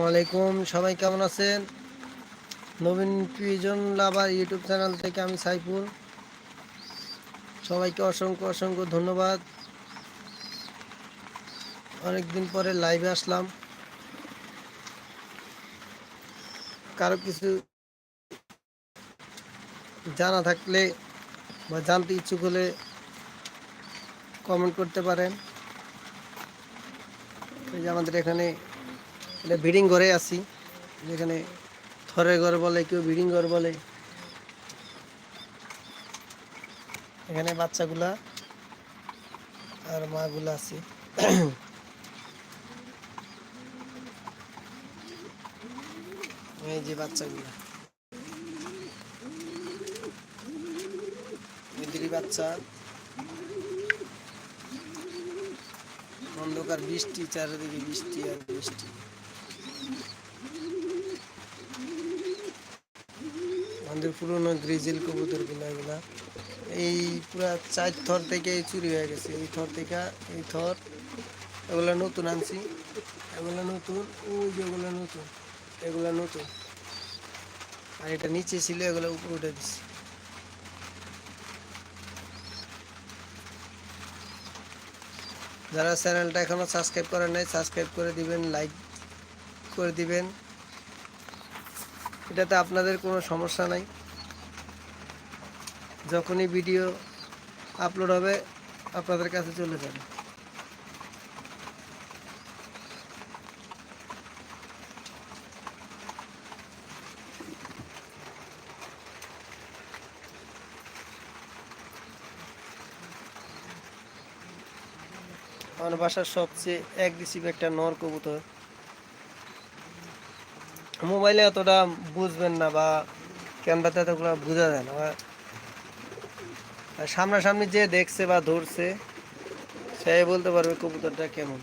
আলাইকুম সবাই কেমন আছেন? Nabin prison lover YouTube channel থেকে আমি সাইফুল। সবাইকে অসংখ্য অসংখ্য ধন্যবাদ। অনেকদিন পরে লাইভে আসলাম। কারও কিছু জানা থাকলে বা জানতে ইচ্ছুক হলে কমেন্ট করতে পারেন। এই যে আমাদের এখানে এটা ব্রিডিং ঘরে আছি। যেখানে থরের ঘর বলে, কেউ ব্রিডিং ঘর বলে। এখানে বাচ্চাগুলা আর মাগুলা আছে। এই যে বাচ্চাগুলা। এদেরই বাচ্চা। অন্ধকার বৃষ্টি, চারিদিকে বৃষ্টি আর বৃষ্টি। আমাদের পুরোনো গ্রিজেল কবুতরগুলো এগুলা। এই পুরা চার থর থেকে চুরি হয়ে গেছে। এই থর থেকে, এই থর, এগুলা নতুন আনছি। এগুলা নতুন, ওই যেগুলো নতুন, এগুলা নতুন। আর এটা নিচে ছিল, এগুলো উপরে উঠে দিচ্ছি যারা চ্যানেলটা এখনও সাবস্ক্রাইব করেন নাই সাবস্ক্রাইব করে দিবেন লাইক করে দিবেন। এটাতে আপনাদের কোনো সমস্যা নাই। যখনই ভিডিও আপলোড হবে, আপনাদের কাছে চলে যাবে। আমার বাসার সবচেয়ে এক অ্যাগ্রেসিভ একটা নর কবুতর। মোবাইলে অতটা বুঝবেন না বা ক্যামেরাতে এতগুলো বোঝা যায় না। সামনাসামনি যে দেখছে বা ধরছে, সে বলতে পারবে কবুতরটা কেমন।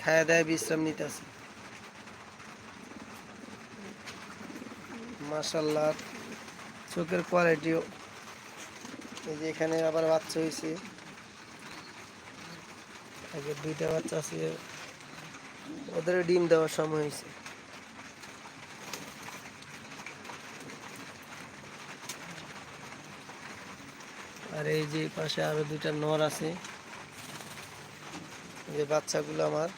খায়া দায় বিশ্রাম নিতে আছে। মাসাল্লাহ চোখের কোয়ালিটিও এই যে এখানে আবার বাচ্চা হয়েছে। আগে দুইটা বাচ্চা আছে, ওদের ডিম দেওয়ার সময় হয়েছে। আর এই যে পাশে আরও দুইটা নর আছে যে বাচ্চাগুলো আমার।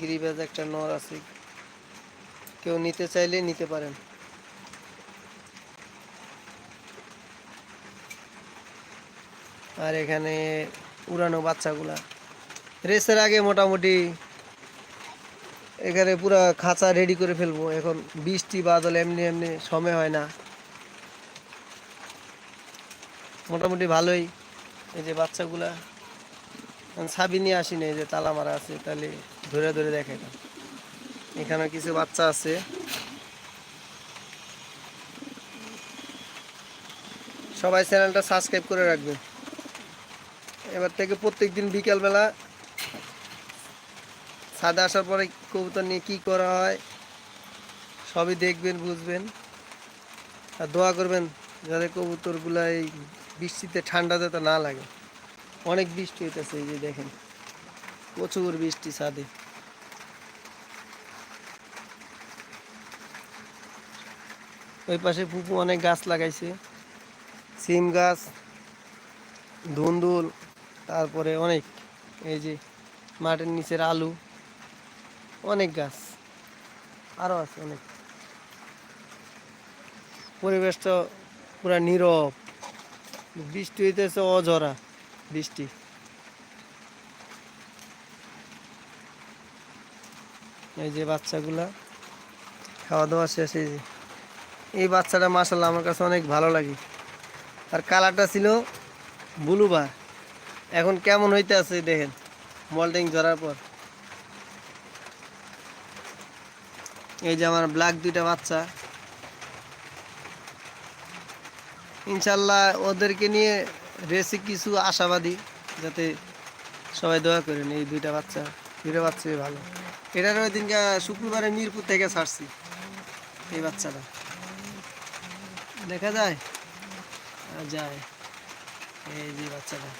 গিরিবাজ একটা নর আছে, কেউ নিতে চাইলে নিতে পারেন। আর এখানে উড়ানো বাচ্চাগুলা। রেসের আগে মোটামুটি এখানে পুরা খাঁচা রেডি করে ফেলব। এখন বৃষ্টি, বাদল এমনি এমনি সময় হয় না। মোটামুটি ভালোই। এই যে বাচ্চাগুলা ছাবি নিয়ে আসিনি এই যে তালা মারা আছে, তাহলে ধরে ধরে দেখে এখানে কিছু বাচ্চা আছে। সবাই চ্যানেলটা সাবস্ক্রাইব করে রাখবেন। এবার থেকে প্রত্যেক দিন বিকালবেলা ছাদে আসার পরে কবুতর নিয়ে কী করা হয়, সবই দেখবেন, বুঝবেন। আর দোয়া করবেন যাতে কবুতরগুলো এই বৃষ্টিতে, ঠান্ডা যাতে না লাগে। অনেক বৃষ্টি হইতেছে এই যে দেখেন, প্রচুর বৃষ্টি ছাদে। ওই পাশে পুপু অনেক গাছ লাগাইছে। সিম গাছ, ধুন্দুল। তারপরে অনেক, এই যে মাটির নিচের আলু, অনেক গাছ আরও আছে অনেক। পরিবেশটা পুরা নীরব, বৃষ্টি হইতেছে অঝরা বৃষ্টি। এই যে বাচ্চাগুলা খাওয়া দাওয়া শেষ, এই যে। এই বাচ্চাটা মাসাল্লাহ আমার কাছে অনেক ভালো লাগে। আর কালারটা ছিল ব্লুবার এখন কেমন হইতে আছে দেখেন, মল্টিং ধরার পর। এই যে আমার ব্ল্যাক দুইটা বাচ্চা। ইনশাল্লাহ ওদেরকে নিয়ে রেসি কিছু আশাবাদী, যাতে সবাই দোয়া করেন এই দুইটা বাচ্চা, দুইটা বাচ্চাই ভালো। এটার ওই দিনকে শুক্রবারে মিরপুর থেকে ছাড়ছি, এই বাচ্চাটা। দেখা যায়? যায়। এই যে বাচ্চাটা।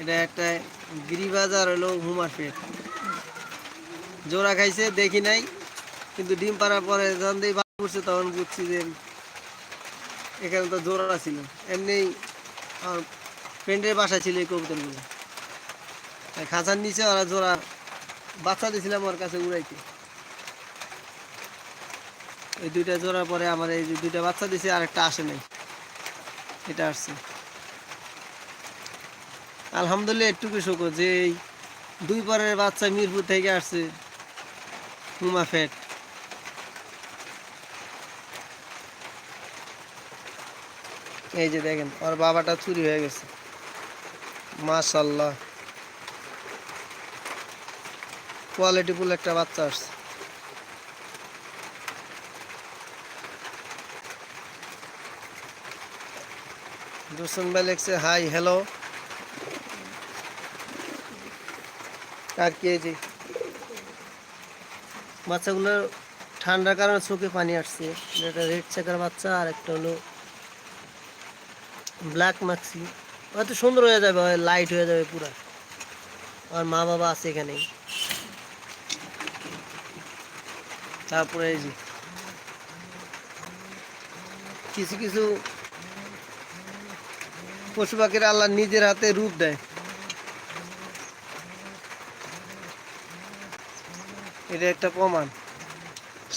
এটা একটা গিরিবাজ আর হলো হুমার পেট জোড়া খাইছে, দেখি নাই, কিন্তু ডিম পাড়ার পরে যখন দিয়ে বাচ্চা করছে তখন বুঝছি যে এখানে তো জোড়া ছিল। এমনি আমার ফ্রেন্ডের বাসা ছিল এই কবুতরগুলো। খাঁচার নিচে ওরা জোড়া, বাচ্চা দিয়েছিলাম ওর কাছে উড়াইতে। এই দুইটা জোড়ার পরে আমার এই দুইটা বাচ্চা দিছে আর একটা আসে নাই। এটা আসছে। আলহামদুলিল্লাহ একটুকু শোকো যে এই দুই পরের বাচ্চা মিরপুর থেকে আসছে, হুমা ফ্যাট। এই যে দেখেন, ওর বাবাটা চুরি হয়ে গেছে। মাশাল্লাহ কোয়ালিটি ফুল একটা বাচ্চা আসছে। দুসন ভাই লিখছে, হাই, হ্যালো। আর কি যে ঠান্ডার কারণে চোখে পানি আসছে। একটা রেড চেকার বাচ্চা আর একটা হলো ব্ল্যাক মাক্সি হয়তো সুন্দর হয়ে যাবে লাইট হয়ে যাবে পুরা। আর মা বাবা আছে এখানে। তারপরে এই যে কিছু কিছু পশু পাখির আল্লাহ নিজের হাতে রূপ দেয়। এটা একটা প্রমাণ।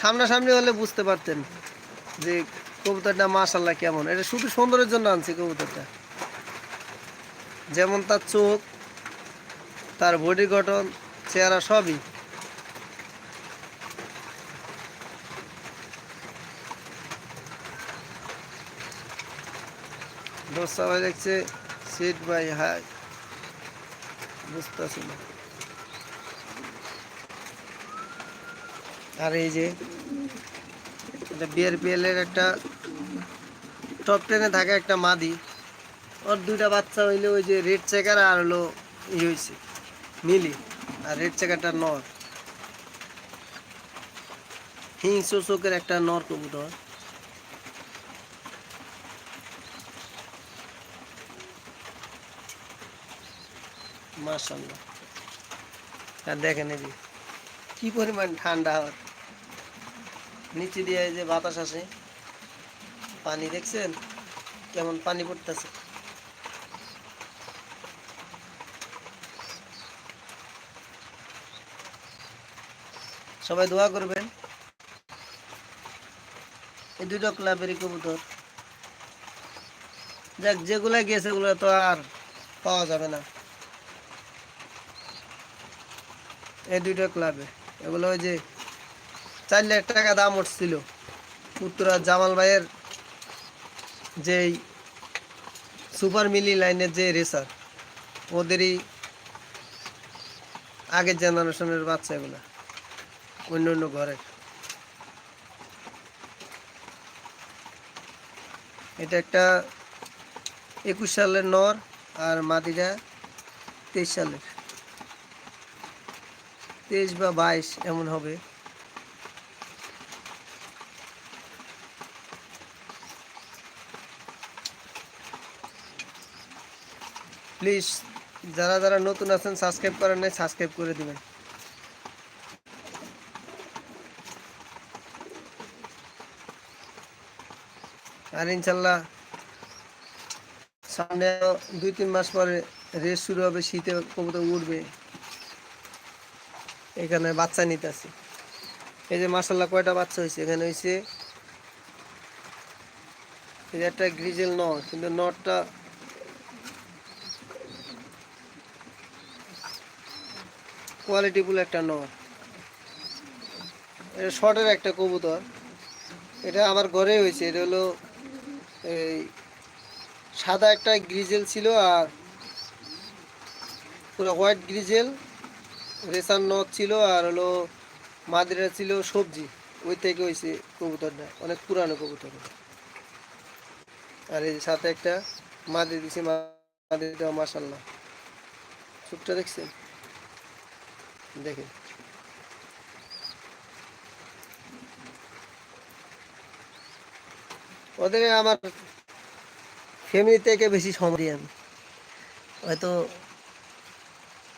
সামনাসামনি হলে বুঝতে পারতেন যে কবুতরটা মাশাল্লাহ কেমন। এটা শুধু সুন্দরের জন্য আনছি কবুতরটা। যেমন তার চোখ, তার বডি গঠন, চেহারা সবই। দোস্ত সবাই দেখছে সিট বাই হাই বুঝতেছি না আর এই যে এটা একটা টপ টেনে থাকা একটা মাদি। ওর দুইটা বাচ্চা হইলে ওই যে রেড চেকার আর হলো ই হয়েছে মিলি। আর রেড চেকারটা নর। হিংস্র চোখের একটা নর কবুতর। মাশাল্লাহ আর দেখেন এই কি পরিমাণ ঠান্ডা হওয়ার নিচে দিয়ে যে বাতাস আসে, পানি দেখছেন? কেমন পানি পড়তেছে। সবাই দোয়া করবেন। এই দুটো ক্লাবেরই কবুতর। যাক যেগুলা গেছে ওগুলো তো আর পাওয়া যাবে না। এই দুইটা ক্লাবে। এগুলো ওই যে চার লাখ টাকা দাম উঠছিল। উত্তরা জামাল ভাইয়ের যেই সুপার মিলি লাইনের যে রেসার, ওদেরই আগের জেনারেশনের বাচ্চা এগুলো অন্য অন্য ঘরের। এটা একটা একুশ সালের নর আর মাদিটা তেইশ সালের। তেইশ বা বাইশ এমন হবে। প্লিজ যারা যারা নতুন আছেন সাবস্ক্রাইব করেন নাই সাবস্ক্রাইব করে দিবেন। আর ইনশাল্লাহ সামনে দুই তিন মাস পরে রেস শুরু হবে, শীতে কবুতর উঠবে এখানে বাচ্চা নিতে আছে। এই যে মাসাল্লাহ কয়টা বাচ্চা হয়েছে? এখানে হয়েছে একটা গ্রিজেল নট কিন্তু নটটা কোয়ালিটিফুল একটা নট এটা শর্টের একটা কবুতর। এটা আমার ঘরে হয়েছে। এটা হলো এই সাদা একটা গ্রিজেল ছিল আর পুরো হোয়াইট গ্রিজেল। রেসার নথ ছিল আর হলো মাদিরা ছিল সবজি। ওই থেকে হয়েছে কবুতরটা। অনেক পুরানো কবুতর। আর এই সাথে একটা মাদি দিছে মাদিটা মাসাল্লাহ চুপটা দেখছেন? দেখেন ওদের আমার ফ্যামিলি থেকে বেশি সময় দিই আমি হয়তো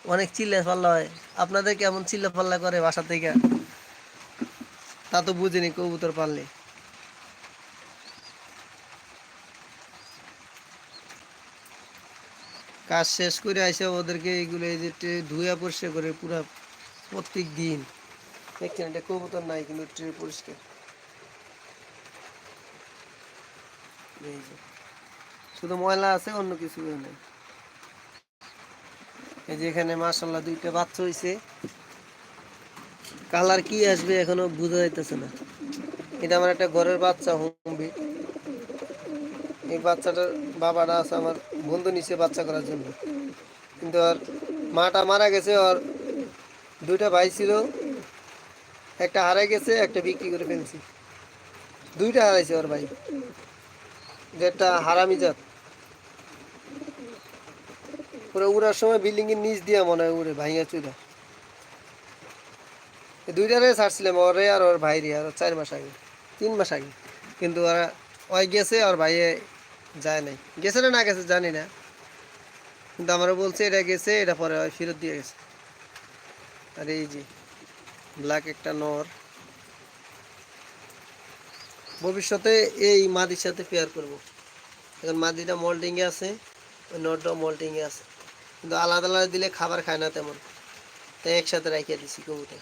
অনেক চিল্লা পাল্লা হয়। আপনাদের কেমন চিল্লা পাল্লা করে বাসা থেকে? তা তো বুঝিনি কবুতর পাললে। কাজ শেষ করে আসে ওদেরকে এগুলো এই যে ধুয়া পরিষ্কার করে পুরো প্রত্যেক দিন দেখছেন, এটা কবুতর নাই, কিন্তু ট্রে পরিষ্কার। শুধু ময়লা আছে, অন্য কিছু নেই। এই যে এখানে মাসাল্লাহ দুইটা বাচ্চা হয়েছে কালার কি আসবে এখনও বোঝা যাইতেছে না। এটা আমার একটা ঘরের বাচ্চা, হোমবি। এই বাচ্চাটার বাবাটা আছে, আমার বন্ধু নিচে বাচ্চা করার জন্য। কিন্তু আর মাটা মারা গেছে আর দুইটা ভাই ছিল, একটা হারাই গেছে, একটা বিক্রি করে ফেলছি। দুইটা হারাইছে ওর ভাই। যেটা হারামি জাত। পুরো উড়ার সময় বিল্ডিং এর নিচ দিয়ে মনে হয় উড়ে, ভাইয়া চুরা দুইটারে ছাড়ছিলাম ওরে আর ওর ভাইরে আর চার মাস আগে, তিন মাস আগে। কিন্তু ওরা ওই গেছে আর ভাইয়ে যায় নাই। গেছে না না গেছে জানি না। কিন্তু আমারও বলছে, এটা গেছে, এটা পরে ফেরত দিয়ে গেছে। আর এই যে ব্ল্যাক একটা নর। ভবিষ্যতে এই মাদির সাথে পেয়ার করব। এখন মাদিটা মল্টিংয়ে আছে, ওই নরটাও মল্টিংয়ে আছে। কিন্তু আলাদা আলাদা দিলে খাবার খায় না তেমন। তাই একসাথে রাখিয়ে দিছি কবুতর।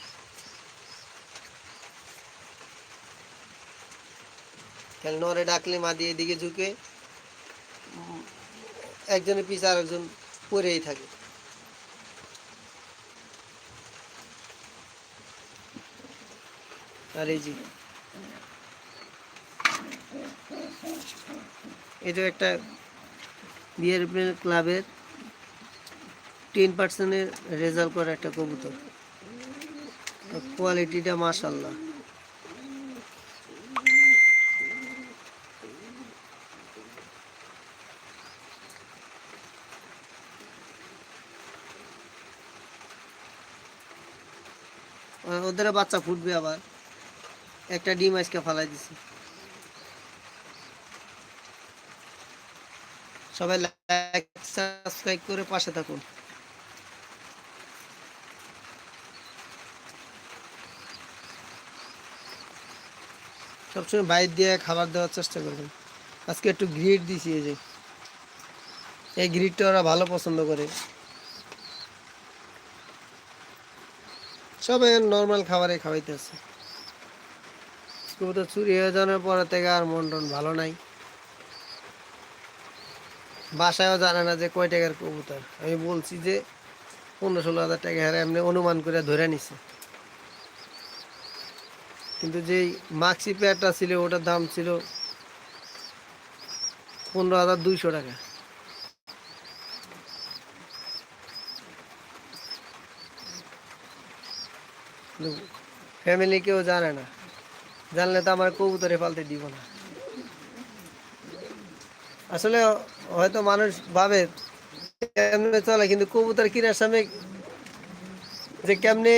খেল নরে ডাকলে মাদি এদিকে ঝুঁকে, একজনের পিছে আরেকজন পরেই থাকে। আর এই যে। একটা বিয়ের ক্লাবের টেন পার্সেন্টের রেজাল্ট করা একটা কবুতর। কোয়ালিটিটা মাশাল্লাহ ওদের বাচ্চা ফুটবে আবার। একটা ডিম আজকে ফালাই দিছি। সবাই লাইক সাবস্ক্রাইব করে পাশে থাকুন। সবসময় বাইর দিয়ে খাবার দেওয়ার চেষ্টা করবেন। আজকে একটু গ্রিড দিছি এই যে। এই গ্রিডটা ওরা ভালো পছন্দ করে। সবাই নর্মাল খাবারে খাওয়াইতেছে। কবুতর চুরি হয়ে যাওয়ার পর থেকে আর মন টন ভালো নাই। বাসায়ও জানে না যে কয় টাকার কবুতর। আমি বলছি যে পনেরো ষোলো হাজার টাকা হারে এমনি অনুমান করে ধরে নিছে। কিন্তু যেই মাক্সি পেয়ারটা ছিল, ওটার দাম ছিল পনেরো হাজার দুইশো টাকা। ফ্যামিলি কেউ জানে না। জানলে তো আমার কবুতরে পালতে দিব না। আসলে হয়তো মানুষ ভাবে কেমনে চলে, কিন্তু কবুতর কিনার সামনে যে কেমনে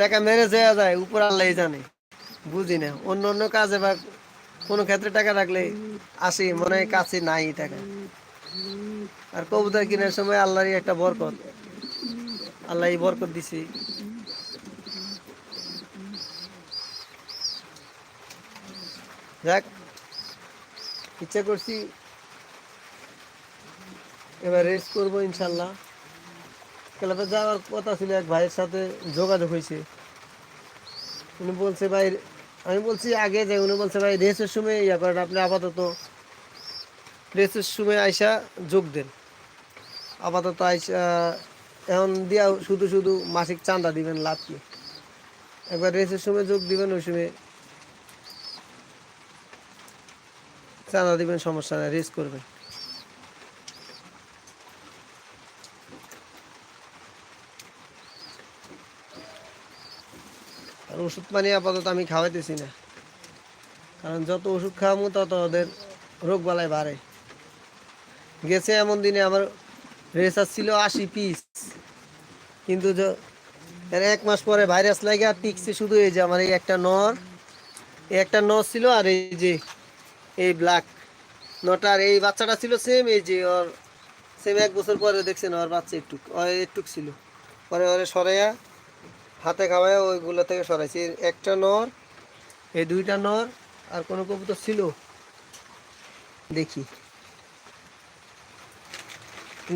টাকা মেরে যাওয়া যায়, উপর আল্লাহ জানে, বুঝি না। অন্য অন্য কাজে বা কোনো ক্ষেত্রে টাকা রাখলে আসি, মনে হয় কাছে নাই টাকা। আর কবুতর কেনার সময় আল্লাহরই একটা বরকত। আল্লাহ বরকত দিছি। যাক ইচ্ছা করছি এবার রেস্ট করব ইনশাল্লাহ। ক্লাবে যাওয়ার কথা ছিল এক ভাইয়ের সাথে যোগাযোগ হয়েছে। উনি বলছে, ভাই, আমি বলছি আগে যে, উনি বলছে, ভাই রেসের সময় ইয়া করেন, আপনি আপাতত রেসের সময় আইসা যোগ দেন। আপাতত আইসা, এখন দিয়া শুধু শুধু মাসিক চাঁদা দিবেন, লাভ কি? একবার রেসের সময় যোগ দিবেন, ওই সময় চাঁদা দিবেন, সমস্যা নাই, রেস করবেন। ওষুধ পানি আপাতত আমি খাওয়াইতেছি না। কারণ যত ওষুধ খাওয়াবো তত ওদের রোগ বালাই বাড়ে। গেছে এমন দিনে আমার রেসার ছিল আশি পিস। কিন্তু এক মাস পরে ভাইরাস লাগে আর টিকছে শুধু এই যে আমার এই একটা নর। একটা নর ছিল আর এই যে এই ব্ল্যাক নটার এই বাচ্চাটা ছিল সেম এই যে ওর সেম এক বছর পরে দেখছেন ওর বাচ্চা একটু একটুক ছিল। পরে ওরে সরাইয়া হাতে খাওয়ায় ওইগুলো থেকে সরাইছি। একটা নর, এই দুইটা নর, আর কোনো কবুতর ছিল? দেখি।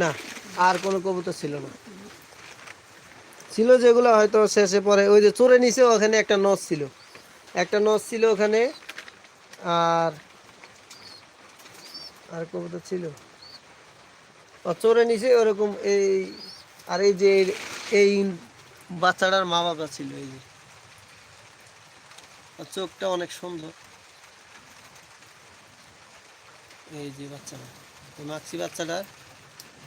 না, আর কোনো কবুতর ছিল না। ছিল যেগুলো হয়তো শেষে পরে, ওই যে চোরে নিচে ওখানে একটা নস ছিল। একটা নস ছিল ওখানে, আর আর কবুতর ছিল। চোরে নিচে ওরকম এই, আর এই যে এই বাচ্চাটার মা বাবা ছিল এই যে। চোখটা অনেক সুন্দর। এই যে বাচ্চাটা, এই মাক্সি বাচ্চাটার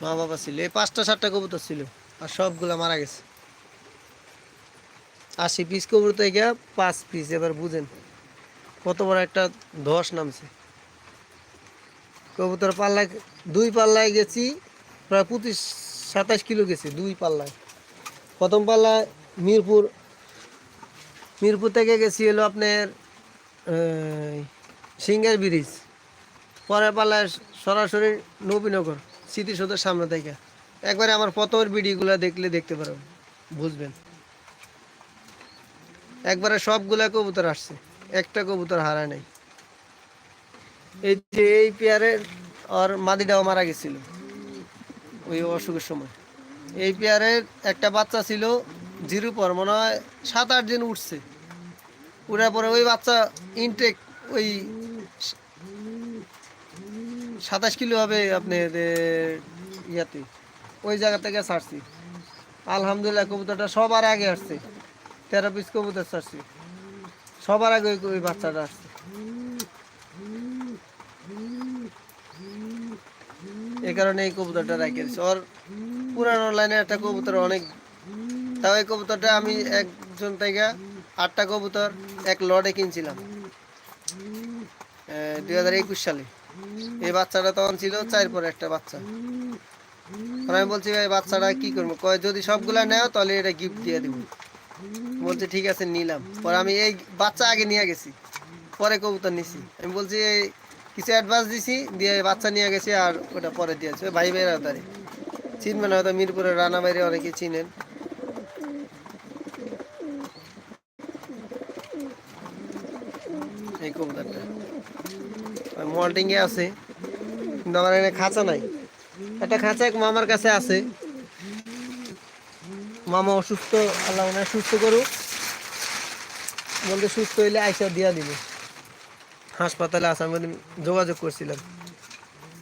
মা বাবা ছিল। এই পাঁচটা, সাতটা কবুতর ছিল আর সবগুলা মারা গেছে। আশি পিস কবুতর থেকে পাঁচ পিস এবার বুঝেন কত বড় একটা ধস নামছে। কবুতর পাল্লায় দুই পাল্লায় গেছি, প্রায় পঁচিশ, সাতাশ কিলো গেছি, দুই পাল্লায়। প্রথম পাল্লায় মিরপুর। মিরপুর থেকে গেছি হলো আপনার সিঙ্গার ব্রিজ। পরের পাল্লায় সরাসরি নবীনগর, স্মৃতিসৌধের সামনে থেকে। একবারে আমার প্রথমের ভিডিওগুলো দেখলে দেখতে পারবেন বুঝবেন। একবারে সবগুলা কবুতর আসছে, একটা কবুতর হারায় নাই। এই যে এই পেয়ারের আর মাদিটাও মারা গেছিল। ওই অসুখের সময়। এই পেয়ারের একটা বাচ্চা ছিল জিরো পর, মনে হয় সাত আট দিন উঠছে। উঠার পরে ওই বাচ্চা ইনটেক ওই সাতাশ কিলো হবে আপনার ইয়াতে। ওই জায়গা থেকে ছাড়ছি। আলহামদুলিল্লাহ, কবুতরটা সবার আগে আসছে। তেরো পিস কবুতর ছাড়ছি। সবার আগে ওই বাচ্চাটা আসছে। এই কারণে এই কবুতরটা রাখি ওর পুরানো লাইনে একটা কবুতর অনেক তাও এই কবুতরটা আমি একজন থেকে আটটা কবুতর এক লটে কিনছিলাম। দুই হাজার একুশ সালে। এই বাচ্চাটা তখন ছিল চার পরে একটা বাচ্চা। আমি বলছি, ভাই, বাচ্চাটা কি করব? কয়, যদি সবগুলা নেও, তাহলে এটা গিফট দিয়ে দিব। বলছে, ঠিক আছে, নিলাম। পরে আমি এই বাচ্চা আগে নিয়ে গেছি। পরে কবুতর নিছি। আমি বলছি, এই কিছু অ্যাডভান্স দিছি, দিয়ে বাচ্চা নিয়ে গেছি আর ওটা পরে দিয়েছে। ভাই ভাইয়ের আওতারে চিনবেন হয়তো মিরপুরের রানা বাইরে অনেকে চিনেন। এই কবুতরটা। আছে, কিন্তু আমার এখানে খাঁচা নাই। একটা খাঁচা এক মামার কাছে আছে। মামা অসুস্থ, আল্লাহ ওনার সুস্থ করুক। বলতে সুস্থ হইলে আইসা দিয়া দিবে। হাসপাতালে আছে, আমি যোগাযোগ করছিলাম।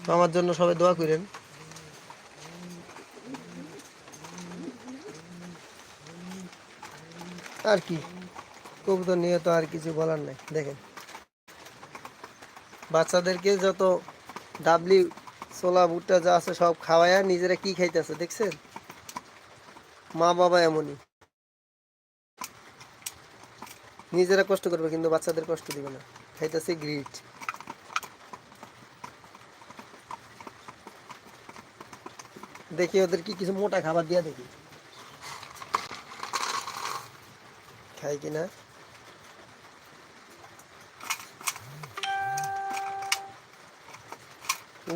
তো আমার জন্য সবাই দোয়া করেন। আর কি, কবুতর নিয়ে তো আর কিছু বলার নাই, দেখেন। বাচ্চাদেরকে যত ডাবলি, ছোলা, ভুট্টা যা আছে সব খাওয়ায়া নিজেরা কি খাইতেছে, দেখছেন? মা বাবা এমনই। নিজেরা কষ্ট করবে, কিন্তু বাচ্চাদের কষ্ট দিবে না। খাইতেছে গ্রিট। দেখি ওদের কি কিছু মোটা খাবার দিয়া দেখি। খাই কিনা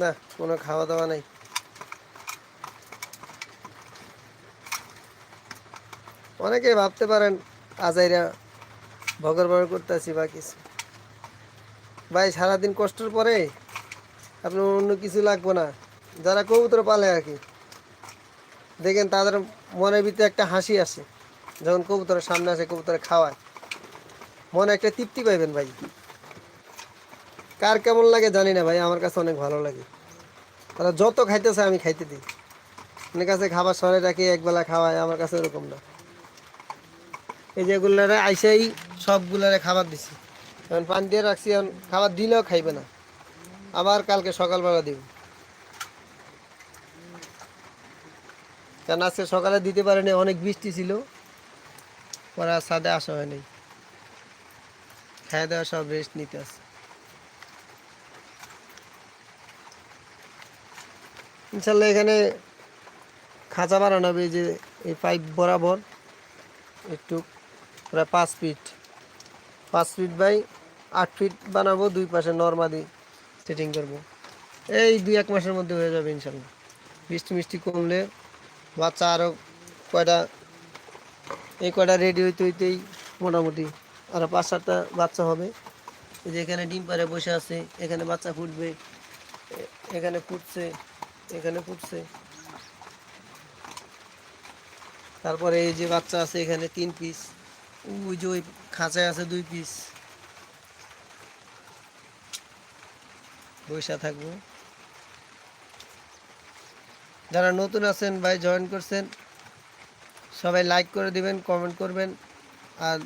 না? কোনো খাওয়া দাওয়া নাই। অনেকে ভাবতে পারেন, আজাইরা ভগর ভগর করতেছি বা কিছু। ভাই, সারাদিন কষ্টের পরে আপনার অন্য কিছু লাগবে না। যারা কবুতর পালে আর কি, দেখেন তাদের মনের ভিতরে একটা হাসি আসে, যখন কবুতরের সামনে আসে, কবুতরে খাওয়ায়। মনে একটা তৃপ্তি পাইবেন ভাই। কার কেমন লাগে জানি না ভাই, আমার কাছে অনেক ভালো লাগে। তারা যত খাইতেছে আমি খাইতে দিই। অনেক কাছে খাবার সরে রাখি, একবেলা খাওয়ায়, আমার কাছে ওরকম না। এই যে এগুলারে আইসাই সবগুলারে খাবার দিছি। এখন পানি দিয়ে রাখছি, এখন খাবার দিলেও খাইবে না। আবার কালকে সকালবেলা দিব। কারণ আজকে সকালে দিতে পারেনি, অনেক বৃষ্টি ছিল। পরে আর ছাদে আসা হয়নি। খাই দেওয়া সব রেস্ট নিতে আসে ইনশাল্লাহ এখানে খাঁচা বানানো হবে যে এই পাইপ বরাবর। একটু প্রায় পাঁচ ফিট পাঁচ ফিট বাই আট ফিট বানাবো, দুই পাশে নর্মাদি সেটিং করব। এই দুই এক মাসের মধ্যে হয়ে যাবে ইনশাল্লাহ। বৃষ্টি মিষ্টি কমলে বাচ্চা আরও কয়টা, এই কয়টা রেডি হইতে হইতেই মোটামুটি আরও পাঁচ সাতটা বাচ্চা হবে। যে এখানে ডিম পারে বসে আছে, এখানে বাচ্চা ফুটবে, এখানে ফুটছে এখানে ফুটছে। তারপরে এই যে বাচ্চা আছে এখানে তিন পিস ওই যে ওই খাঁচায় আছে দুই পিস বৈশা থাকব। যারা নতুন আছেন ভাই জয়েন করছেন, সবাই লাইক করে দিবেন কমেন্ট করবেন, আর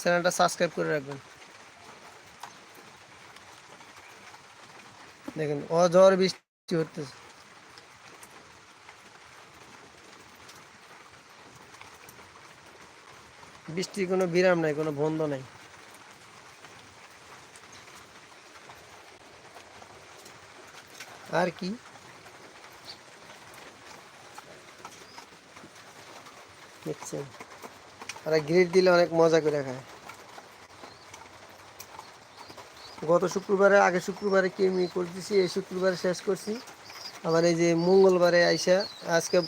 চ্যানেলটা সাবস্ক্রাইব করে রাখবেন। দেখেন, অঝড় বৃষ্টি হতেছে বৃষ্টির কোনো বিরাম নাই, কোনো বন্ধ নাই। আর কি? দেখছেন? আর গ্রিড দিলে অনেক মজা করে খায়। গত শুক্রবারে আগে শুক্রবারে কেমি করতেছি, এই শুক্রবারে শেষ করছি। আবার এই যে মঙ্গলবারে আইসা, আজকে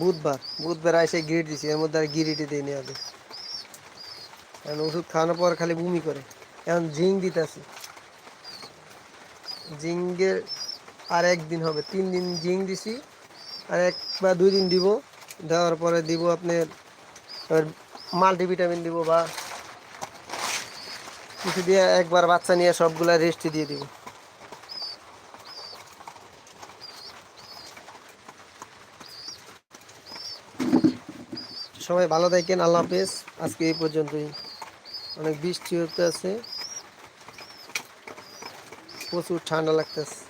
বুধবার বুধবার আইসা গিরিট দিছি, এর মধ্যে আর গিরিটি নেওয়া হবে কারণ ওষুধ খাওয়ানোর পর খালি বমি করে। এখন জিং দিতেছি। জিঙ্গের আর একদিন হবে। তিন দিন জিং দিছি, আর এক বা দুই দিন দিব। দেওয়ার পরে দিব আপনার মাল্টিভিটামিন দিব বা কিছু দিয়ে একবার বাচ্চা নিয়ে সবগুলা রেস্ট দিয়ে দিব। সবাই ভালো থাকেন, আল্লাহ হাফেজ। আজকে এই পর্যন্তই। অনেক বৃষ্টি হতে আছে প্রচুর ঠান্ডা লাগতেছে।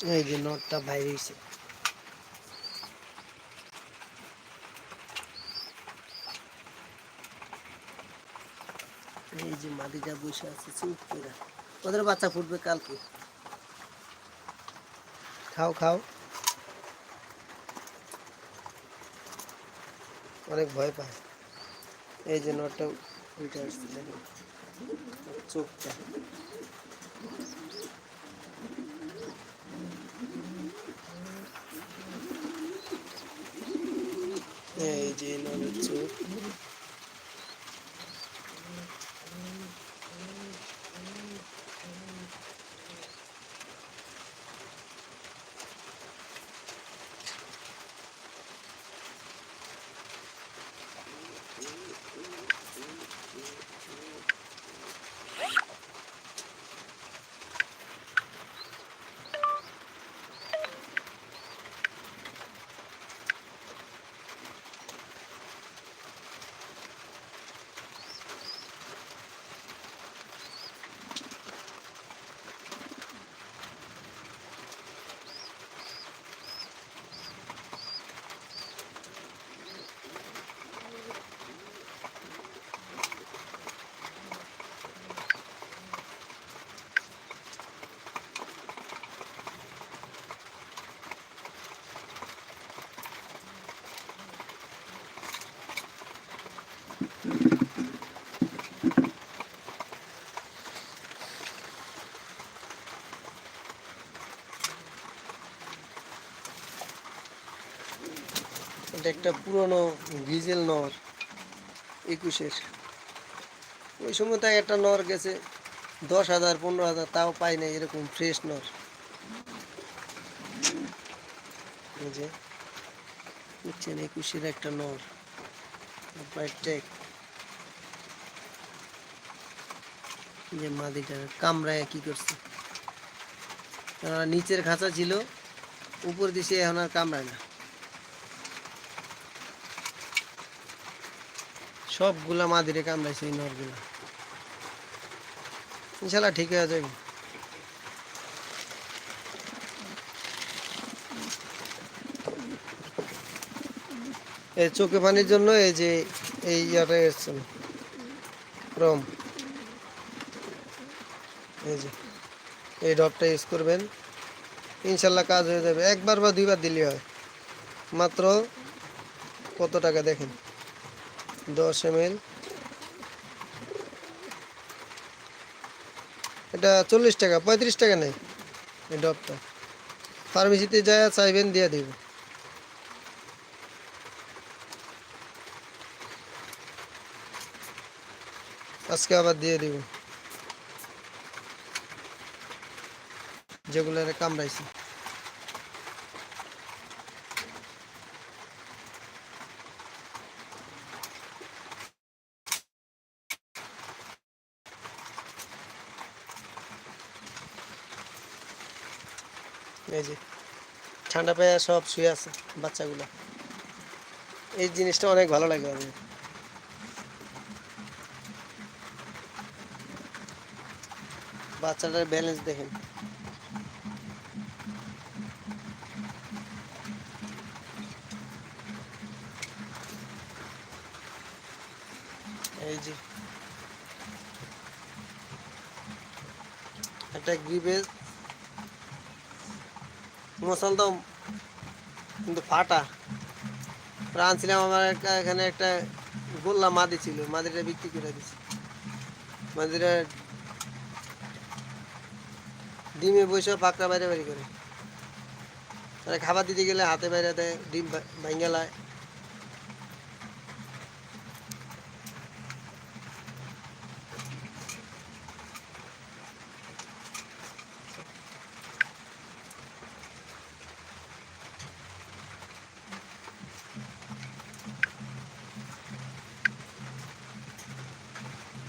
এই যে নটটা বাইরে হয়েছে এই যে মাদিটা বসে আছে, চুপ করে। ওদের বাচ্চা ফুটবে কালকে। খাও খাও। অনেক ভয় পায়। এই যে নটটা উঠে আসছে চোখটা। এই যে নলের চোখ এটা একটা পুরনো ভিজেল নর, একুশের। ওই সময় তাই একটা নর গেছে, দশ হাজার, পনেরো হাজার, তাও পাই না এরকম ফ্রেশ নর। যে, বুঝছেন, একুশের একটা নর টেক যে মাদিটা কামড়ায় কি করছে। নিচের খাঁচা ছিল, উপর দিছে এখন আর কামড়ায় না। সবগুলা মাদিরে কামড়াইছে এই নরগুলা। ইনশাল্লাহ ঠিক হয়ে যাবে। এই চোখে পানির জন্য এই যে এই ইয়াটা এসছেন রম। এই যে, এই ডবটা ইউজ করবেন। ইনশাল্লাহ কাজ হয়ে যাবে। একবার বা দুইবার দিলে হয়। মাত্র কত টাকা দেখেন? দশ এম এটা চল্লিশ টাকা, পঁয়ত্রিশ টাকা নেই এই ডবটা ফার্মেসিতে যায় চাইবেন, দিয়ে দিব। আজকে আবার দিয়ে দিব। যেগুলো কামড়াইছি। এই যে, ঠান্ডা পেয়ে সব শুয়ে আছে বাচ্চাগুলো। এই জিনিসটা অনেক ভালো লাগে আমার। বাচ্চাটার ব্যালেন্স দেখেন। এই যে, একটা গ্রিপের তো কিন্তু ফাটা। আনছিলাম আমার একটা, এখানে একটা গোল্লা মাদি ছিল, মাদিটা বিক্রি করে দিছি। মাদিটা ডিমে বসে পাকড়া বাইরে বাইরে করে। খাবার দিতে গেলে হাতে বাইরে দেয়, ডিম ভাঙ্গালায়